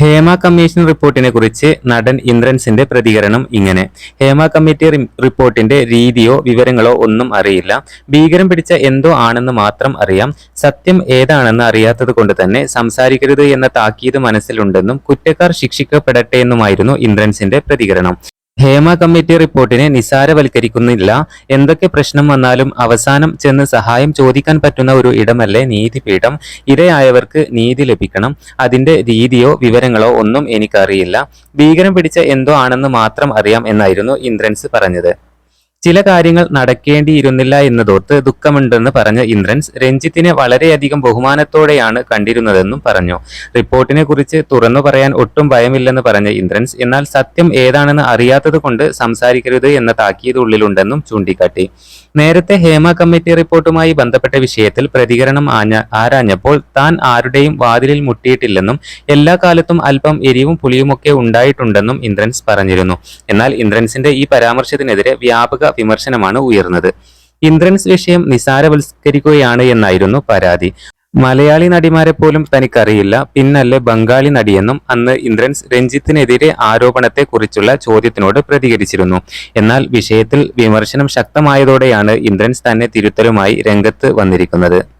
Hema commission റിപ്പോർട്ടിനെ കുറിച്ച് നടൻ ഇന്ദ്രൻസിന്റെ പ്രതികരണം ഇങ്ങനെ. ഹേമ കമ്മിറ്റി റിപ്പോർട്ടിന്റെ രീതിയോ വിവരങ്ങളോ ഒന്നും അറിയില്ല. ഭീകരം പിടിച്ച എന്തോ ആണെന്ന് മാത്രം അറിയാം. സത്യം ഏതാണെന്ന് അറിയാത്തത് കൊണ്ട് തന്നെ സംസാരിക്കരുത് എന്ന താക്കീത് മനസ്സിലുണ്ടെന്നും കുറ്റക്കാർ ശിക്ഷിക്കപ്പെടട്ടെ എന്നുമായിരുന്നു ഇന്ദ്രൻസിന്റെ പ്രതികരണം. ഹേമ കമ്മിറ്റി റിപ്പോർട്ടിനെ നിസാരവൽക്കരിക്കുന്നില്ല. എന്തൊക്കെ പ്രശ്നം വന്നാലും അവസാനം ചെന്ന് സഹായം ചോദിക്കാൻ പറ്റുന്ന ഒരു ഇടമല്ലേ നീതിപീഠം? ഇരയായവർക്ക് നീതി ലഭിക്കണം. അതിന്റെ രീതിയോ വിവരങ്ങളോ ഒന്നും എനിക്കറിയില്ല. ഭീകരം പിടിച്ച എന്തോ ആണെന്ന് മാത്രം അറിയാം എന്നായിരുന്നു ഇന്ദ്രൻസ് പറഞ്ഞത്. ചില കാര്യങ്ങൾ നടക്കേണ്ടിയിരുന്നില്ല എന്നതോർത്ത് ദുഃഖമുണ്ടെന്ന് പറഞ്ഞ ഇന്ദ്രൻസ് രഞ്ജിത്തിനെ വളരെയധികം ബഹുമാനത്തോടെയാണ് കണ്ടിരുന്നതെന്നും പറഞ്ഞു. റിപ്പോർട്ടിനെ കുറിച്ച് തുറന്നു പറയാൻ ഒട്ടും ഭയമില്ലെന്ന് പറഞ്ഞ ഇന്ദ്രൻസ് എന്നാൽ സത്യം ഏതാണെന്ന് അറിയാത്തത് കൊണ്ട് സംസാരിക്കരുത് എന്ന താക്കീത് ഉള്ളിലുണ്ടെന്നും ചൂണ്ടിക്കാട്ടി. നേരത്തെ ഹേമ കമ്മിറ്റി റിപ്പോർട്ടുമായി ബന്ധപ്പെട്ട വിഷയത്തിൽ പ്രതികരണം ആരാഞ്ഞപ്പോൾ താൻ ആരുടെയും വാതിലിൽ മുട്ടിയിട്ടില്ലെന്നും എല്ലാ കാലത്തും അല്പം എരിവും പുളിയുമൊക്കെ ഉണ്ടായിട്ടുണ്ടെന്നും ഇന്ദ്രൻസ് പറഞ്ഞിരുന്നു. എന്നാൽ ഇന്ദ്രൻസിന്റെ ഈ പരാമർശത്തിനെതിരെ വ്യാപക വിമർശനമാണ് ഉയർന്നത്. ഇന്ദ്രൻസ് വിഷയം നിസാരവൽക്കരിക്കുകയാണ് എന്നായിരുന്നു പരാതി. മലയാളി നടിമാരെ പോലും തനിക്കറിയില്ല. പിന്നല്ലേ ബംഗാളി നടിയെന്നും അന്ന് ഇന്ദ്രൻസ് രഞ്ജിത്തിനെതിരെ ആരോപണത്തെക്കുറിച്ചുള്ള ചോദ്യത്തിനോട് പ്രതികരിച്ചിരുന്നു. എന്നാൽ വിഷയത്തിൽ വിമർശനം ശക്തമായതോടെയാണ് ഇന്ദ്രൻസ് തന്നെ തിരുത്തലുമായി രംഗത്ത് വന്നിരിക്കുന്നത്.